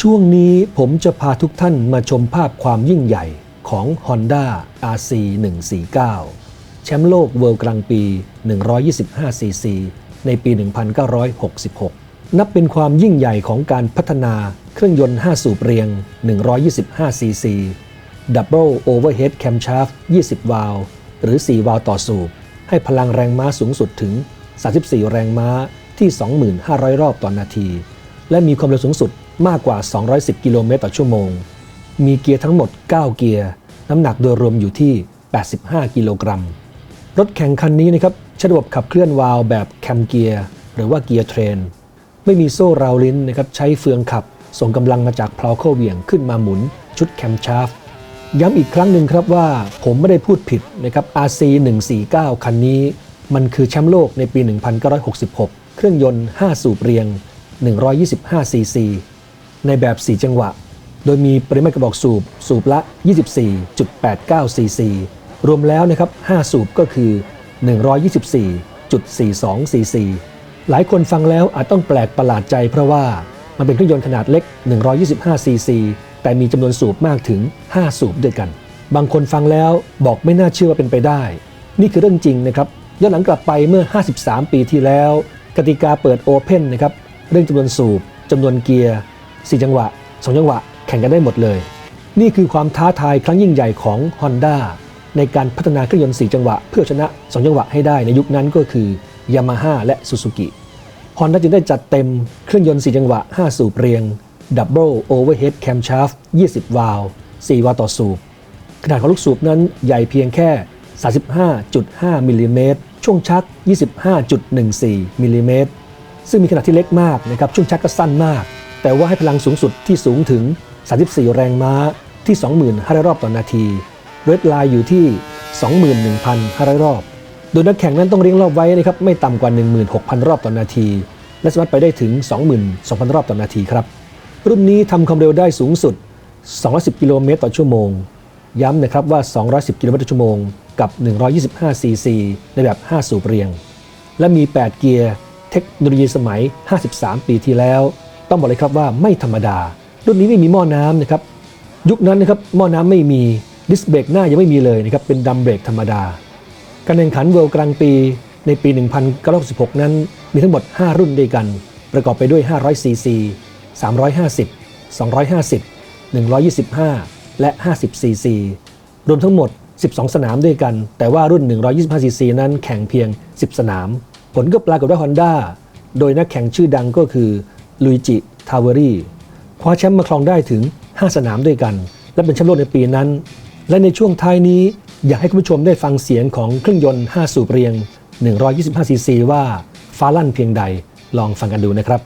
ช่วงนี้ผมจะพาทุกท่านมาชมภาพความยิ่งใหญ่ของ Honda RC 149 แชมป์โลกเวิลด์กลางปี 125cc ในปี 1966 นับเป็นความยิ่งใหญ่ของการพัฒนาเครื่องยนต์ 5 สูบเรียง 125cc Double Overhead Camshaft 20 วาล์วหรือ 4 วาล์วต่อสูบ ให้พลังแรงม้าสูงสุดถึง 34 แรงม้าที่ 2,500 รอบต่อนนาที และมีความเร็วสูงสุดมากกว่า 210 กิโลเมตรต่อชั่วโมง มีเกียร์ทั้งหมด 9 เกียร์ น้ำหนักโดยรวมอยู่ที่ 85 กิโลกรัม รถแข่งคันนี้นะครับใช้ระบบขับเคลื่อนวาล์วแบบแคมเกียร์หรือว่าเกียร์เทรน ไม่มีโซ่ราวลิ้นนะครับใช้เฟืองขับ ส่งกำลังมาจากเพลาเข้าเหวี่ยงขึ้นมาหมุน ชุดแคมชาฟต์ย้ำอีกครั้งหนึ่งครับว่าผมไม่ได้พูดผิดนะครับ RC 149คันนี้ มันคือแชมป์โลกในปี 1966 เครื่องยนต์ 5 สูบเรียง 125cc ในแบบ 4 จังหวะ โดยมีปริมาตรกระบอกสูบ สูบละ 24.89 cc รวมแล้วนะครับ 5 สูบก็คือ 124.42 cc หลายคนฟังแล้วอาจต้องแปลกประหลาดใจเพราะว่ามันเป็นเครื่องยนต์ขนาดเล็ก 125 cc แต่มีจำนวนสูบมากถึง 5 สูบด้วยกัน บางคนฟังแล้วบอกไม่น่าเชื่อว่าเป็นไปได้ นี่คือเรื่องจริงนะครับ ย้อนหลังกลับไปเมื่อ 53 ปีที่แล้ว กติกาเปิดโอเพนนะครับเรื่องจำนวนสูบจำนวนเกียร์ 4 จังหวะ 2 จังหวะ แข่งกันได้หมดเลย นี่คือความท้าทายครั้งยิ่งใหญ่ของ Honda ในการพัฒนาเครื่องยนต์ 4 จังหวะ เพื่อชนะ 2 จังหวะให้ได้ในยุคนั้นก็คือ Yamaha และ Suzuki Honda จึงได้จัดเต็มเครื่องยนต์ 4 จังหวะ 5 สูบเรียง Double Overhead Camshaft 20 วาล์ว4วาล์วต่อสูบ ขนาดของลูกสูบนั้นใหญ่เพียงแค่ 35.5 มิลลิเมตร ช่วงชัก 25.14มิลลิเมตรซึ่งมีขนาดที่เล็กมากนะครับช่วงชักก็สั้นมาก แต่ว่าให้พลังสูงสุดที่สูงถึง 34 แรงม้าที่ 25,000 รอบต่อนาทีเรดไลน์อยู่ที่ 21,500 รอบ โดยนักแข่งนั้นต้องเรียงรอบไว้นะครับไม่ต่ำกว่า 16,000 รอบต่อนาที และสามารถไปได้ถึง 22,000 รอบต่อนาทีครับ รุ่นนี้ทำความเร็วได้สูงสุด 210 กิโลเมตรต่อชั่วโมง ย้ำนะครับว่า 210 กิโลเมตรต่อชั่วโมง กับ 125 ซีซี ในแบบ 5 สูบเรียง และมี 8 เกียร์ เทคโนโลยีสมัย 53 ปีที่แล้ว ต้องบอกเลยครับว่าไม่ธรรมดา รุ่นนี้ไม่มีหม้อน้ำนะครับ ยุคนั้นนะครับหม้อน้ำไม่มีดิสเบรกหน้ายังไม่มีเลยนะครับ เป็นดัมเบรกธรรมดา การแข่งขันเวลกลางปีในปี 1966 นั้นมีทั้งหมด 5 รุ่นด้วยกัน ประกอบไปด้วย 500 ซีซี 350 250 125 และ 50 ซีซี รวมทั้งหมด 12 สนามด้วยกัน แต่ว่ารุ่น 125ซีซีนั้นแข่งเพียง 10 สนาม ผลก็ปรากฏว่า Honda โดยนักแข่งชื่อดังก็คือลุยจิทาวเวอรี่คว้าแชมป์มาครองได้ถึง 5 สนามด้วยกัน และเป็นแชมป์โลกในปีนั้น และในช่วงท้ายนี้อยากให้คุณผู้ชมได้ฟังเสียงของเครื่องยนต์ 5 สูบเรียง 125ซีซีว่าฟ้าลั่นเพียงใดลองฟังกันดูนะครับ